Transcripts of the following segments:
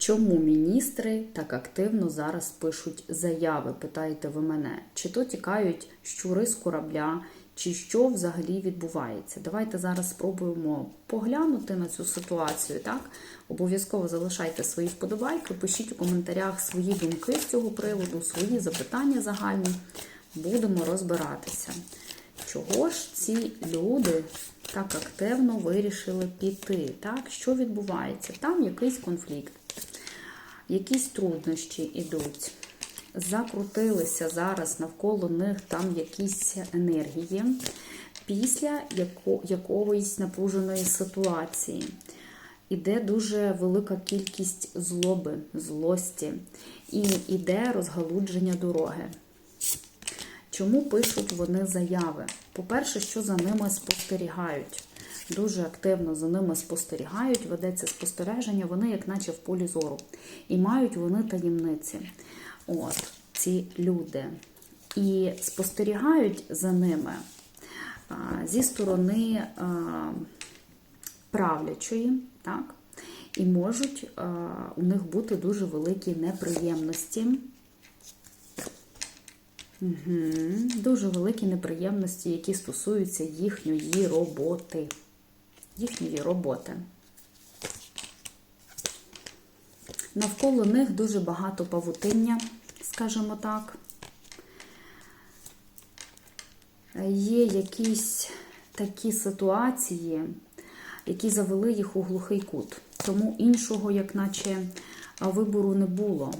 Чому міністри так активно зараз пишуть заяви? Питаєте ви мене? Чи то тікають щури з корабля, чи що взагалі відбувається? Давайте зараз спробуємо поглянути на цю ситуацію. Так, обов'язково залишайте свої вподобайки, пишіть у коментарях свої думки з цього приводу, свої запитання загальні. Будемо розбиратися. Чого ж ці люди так активно вирішили піти? Так, що відбувається? Там якийсь конфлікт, якісь труднощі йдуть. Закрутилися зараз навколо них там якісь енергії після яко, якоїсь напруженої ситуації. Іде дуже велика кількість злоби, злості, і іде розгалудження дороги. Чому пишуть вони заяви? По-перше, що за ними спостерігають. Дуже активно за ними спостерігають, ведеться спостереження, вони як наче в полі зору. І мають вони таємниці. От, ці люди. І спостерігають за ними а, зі сторони а, правлячої, так? І можуть а, у них бути дуже великі неприємності. Угу. Дуже великі неприємності, які стосуються їхньої роботи. Їхньої роботи. Навколо них дуже багато павутиння, скажімо так. Є якісь такі ситуації, які завели їх у глухий кут. Тому іншого, як наче, вибору не було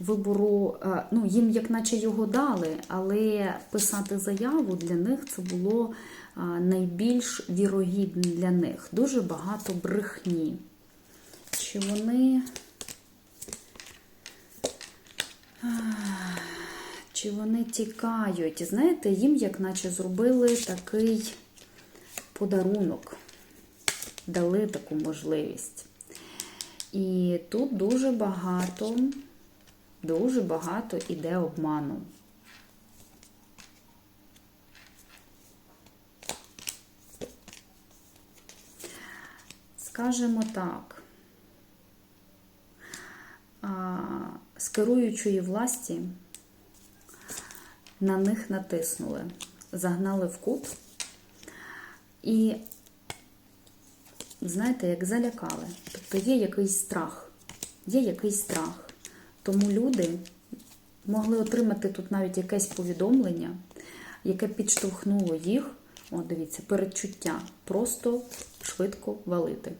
вибору, ну, їм як наче його дали, але писати заяву для них це було найбільш вірогідне для них. Дуже багато брехні. Чи вони. Чи вони тікають? Знаєте, їм як наче зробили такий подарунок, дали таку можливість. І тут дуже багато дуже багато іде обману. Скажемо так, з керуючої власті на них натиснули, загнали в кут і, знаєте, як залякали. Тобто є якийсь страх, є якийсь страх. Тому люди могли отримати тут навіть якесь повідомлення, яке підштовхнуло їх, о, дивіться, передчуття, просто швидко валити.